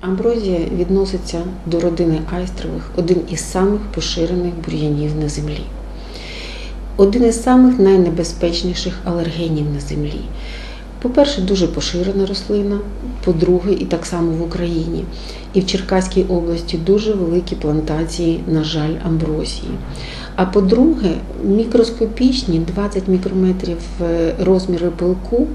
Амброзія відноситься до родини айстрових, один із самих поширених бур'янів на землі. Один із самих найнебезпечніших алергенів на землі. По-перше, дуже поширена рослина, по-друге, і так само в Україні. І в Черкаській області дуже великі плантації, на жаль, амброзії. А по-друге, мікроскопічні 20 мікрометрів е, розміри пилку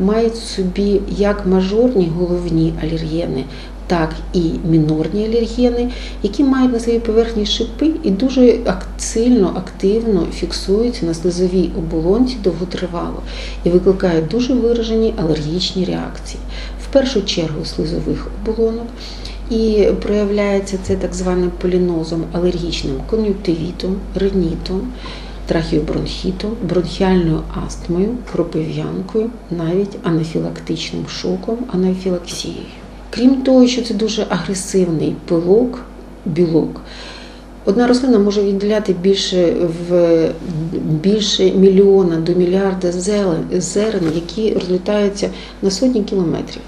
мають в собі як мажорні головні алергени, так і мінорні алергени, які мають на своїй поверхні шипи і дуже сильно активно фіксуються на слизовій оболонці довготривало і викликають дуже виражені алергічні реакції. В першу чергу слизових оболонок. І проявляється це так званим полінозом алергічним кон'юктивітом, ринітом, трахіобронхітом, бронхіальною астмою, кропив'янкою, навіть анафілактичним шоком, анафілаксією. Крім того, що це дуже агресивний пилок, білок. Одна рослина може відділяти більше в більше мільйона до мільярда зерен, які розлітаються на сотні кілометрів.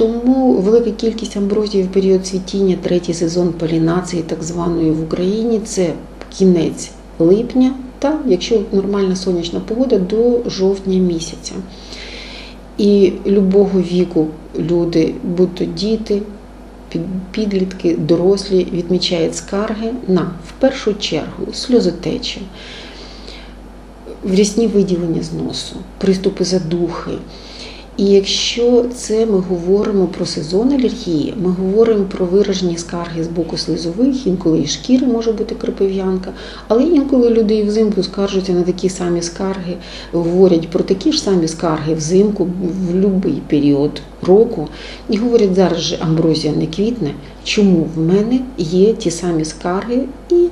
Тому велика кількість амброзії в період цвітіння, третій сезон полінації, так званої в Україні, це кінець липня та, якщо нормальна сонячна погода, до жовтня місяця. І любого віку люди, будь то діти, підлітки, дорослі, відмічають скарги на в першу чергу сльозотечі, врісні виділення з носу, приступи задухи. І якщо це ми говоримо про сезон алергії, ми говоримо про виражені скарги з боку слизових, інколи і шкіри може бути кропив'янка, але інколи люди і взимку скаржуються на такі самі скарги, говорять про такі ж самі скарги взимку в будь-який період року і говорять, зараз же амброзія не квітне, чому в мене є ті самі скарги і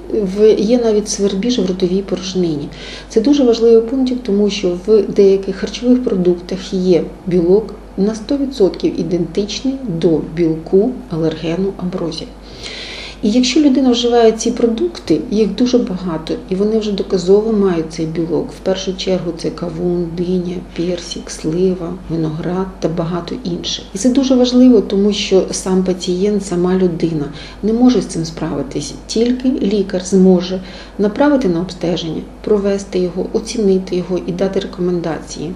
є навіть свербіж в ротовій порожнині. Це дуже важливий пункт, тому що в деяких харчових продуктах є білок на 100% ідентичний до білку алергену амброзія. І якщо людина вживає ці продукти, їх дуже багато, і вони вже доказово мають цей білок. В першу чергу це кавун, диня, персик, слива, виноград та багато інших. І це дуже важливо, тому що сам пацієнт, сама людина не може з цим справитись. Тільки лікар зможе направити на обстеження, провести його, оцінити його і дати рекомендації.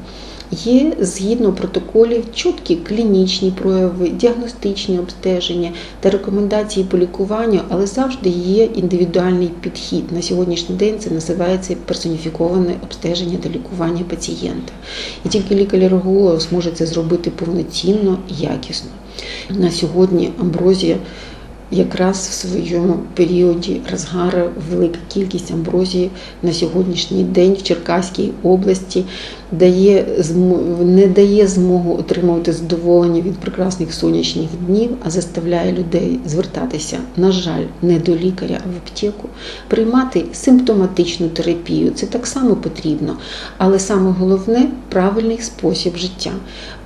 Є згідно протоколів чіткі клінічні прояви, діагностичні обстеження та рекомендації по лікуванню, але завжди є індивідуальний підхід. На сьогоднішній день це називається персоніфіковане обстеження та лікування пацієнта. І тільки лікар-алерголог зможе це зробити повноцінно і якісно. На сьогодні амброзія якраз в своєму періоді розгару велика кількість амброзії на сьогоднішній день в Черкаській області дає не дає змогу отримувати задоволення від прекрасних сонячних днів, а заставляє людей звертатися, на жаль, не до лікаря, а в аптеку, приймати симптоматичну терапію. Це так само потрібно, але саме головне правильний спосіб життя,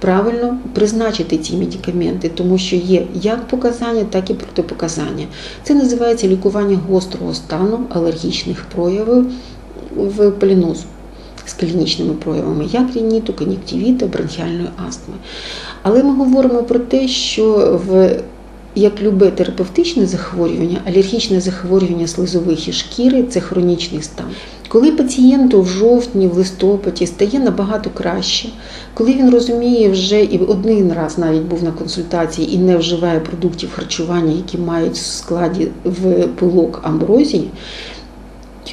правильно призначити ці медикаменти, тому що є як показання, так і протипоказання. Це називається лікування гострого стану алергічних проявів в полінозу з клінічними проявами, як рініту, кон'юктивіта, бронхіальної астми. Але ми говоримо про те, що в як любе терапевтичне захворювання, алергічне захворювання слизових і шкіри це хронічний стан. Коли пацієнту в жовтні, в листопаді стає набагато краще, коли він розуміє вже і один раз навіть був на консультації і не вживає продуктів харчування, які мають в складі в пилок амброзії,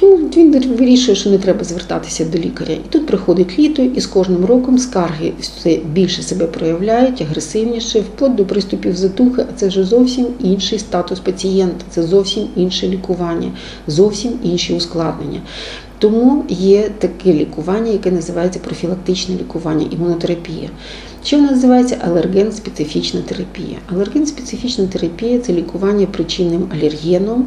Йому він вирішує, що не треба звертатися до лікаря. І тут приходить літо, і з кожним роком скарги все більше себе проявляють, агресивніше, вплоть до приступів затухи, а це вже зовсім інший статус пацієнта, це зовсім інше лікування, зовсім інші ускладнення. Тому є таке лікування, яке називається профілактичне лікування, імунотерапія. Що називається алерген-специфічна терапія? Алерген-специфічна терапія це лікування причинним алергеном.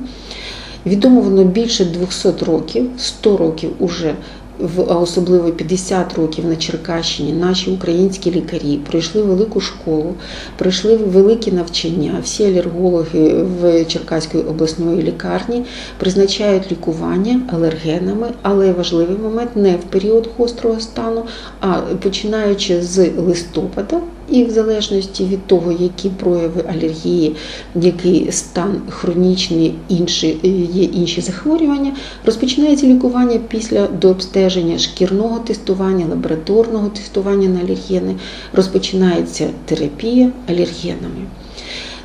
Відомо воно більше 200 років, 100 років уже в- а особливо 50 років на Черкащині, наші українські лікарі пройшли велику школу, пройшли великі навчання. Всі алергологи в Черкаської обласної лікарні призначають лікування алергенами, але важливий момент не в період гострого стану, а починаючи з листопада. І в залежності від того, які прояви алергії, який стан хронічний, інші, є інші захворювання, розпочинається лікування після дообстеження шкірного тестування, лабораторного тестування на алергени, розпочинається терапія алергенами.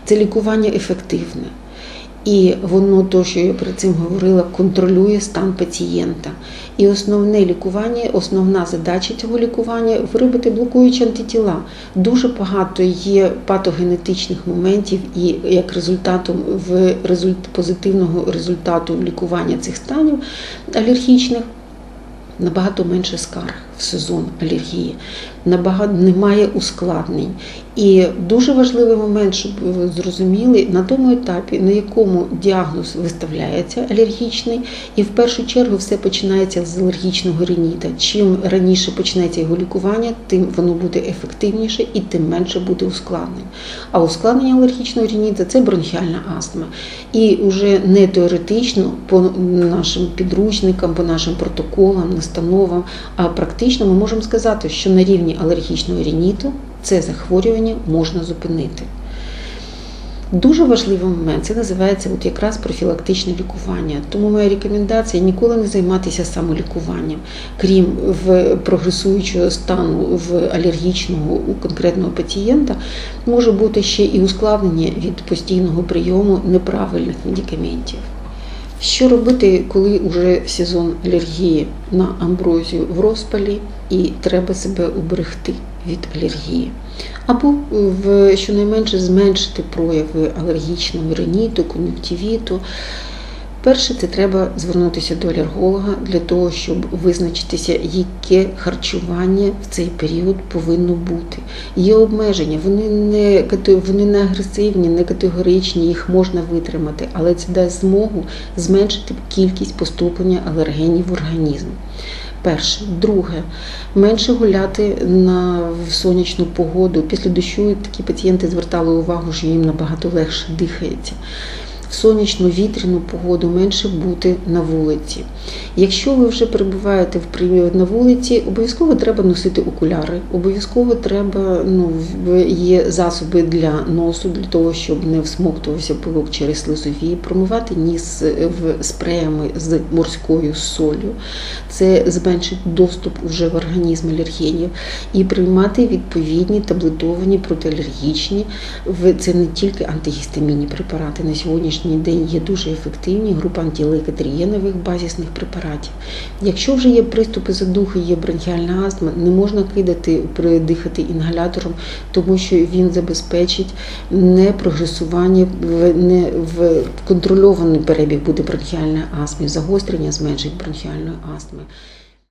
Це лікування ефективне. І воно, то, що я перед цим говорила, контролює стан пацієнта. І основне лікування, основна задача цього лікування виробити блокуючі антитіла. Дуже багато є патогенетичних моментів, і як результатом в результ, позитивного результату лікування цих станів алергічних. Набагато менше скарг в сезон алергії, набагато немає ускладнень. І дуже важливий момент, щоб ви зрозуміли, на тому етапі, на якому діагноз виставляється алергічний, і в першу чергу все починається з алергічного реніта. Чим раніше почнеться його лікування, тим воно буде ефективніше і тим менше буде ускладнень. А ускладнення алергічного реніта це бронхіальна астма. І вже не теоретично по нашим підручникам, по нашим протоколам, настановам, а практично ми можемо сказати, що на рівні алергічного рініту це захворювання можна зупинити. Дуже важливий момент це називається от якраз профілактичне лікування. Тому моя рекомендація ніколи не займатися самолікуванням, крім в прогресуючого стану в алергічного у конкретного пацієнта, може бути ще і ускладнення від постійного прийому неправильних медикаментів. Що робити, коли вже сезон алергії на амброзію в розпалі і треба себе уберегти від алергії? Або в щонайменше зменшити прояви алергічного риніту, кон'юнктивіту. Перше, це треба звернутися до алерголога для того, щоб визначитися, яке харчування в цей період повинно бути. Є обмеження, вони не вони не агресивні, не категоричні, їх можна витримати, але це дасть змогу зменшити кількість поступлення алергенів в організм. Перше, друге, менше гуляти на в сонячну погоду. Після дощу такі пацієнти звертали увагу, що їм набагато легше дихається. Сонячну вітряну погоду менше бути на вулиці. Якщо ви вже перебуваєте в період на вулиці, обов'язково треба носити окуляри. Обов'язково треба ну, є засоби для носу, для того, щоб не всмоктувався пилок через слизові, промивати ніс е, в спреями з морською солью. Це зменшить доступ вже в організм алергенів і приймати відповідні таблетовані протиалергічні. Це не тільки антигістамінні препарати. На сьогоднішній день є дуже ефективні група антилейкотрієнових базисних препаратів. Якщо вже є приступи задухи, є бронхіальна астма, не можна кидати дихати інгалятором, тому що він забезпечить не прогресування, не в контрольований перебіг буде бронхіальної астми, загострення зменшить бронхіальної астми.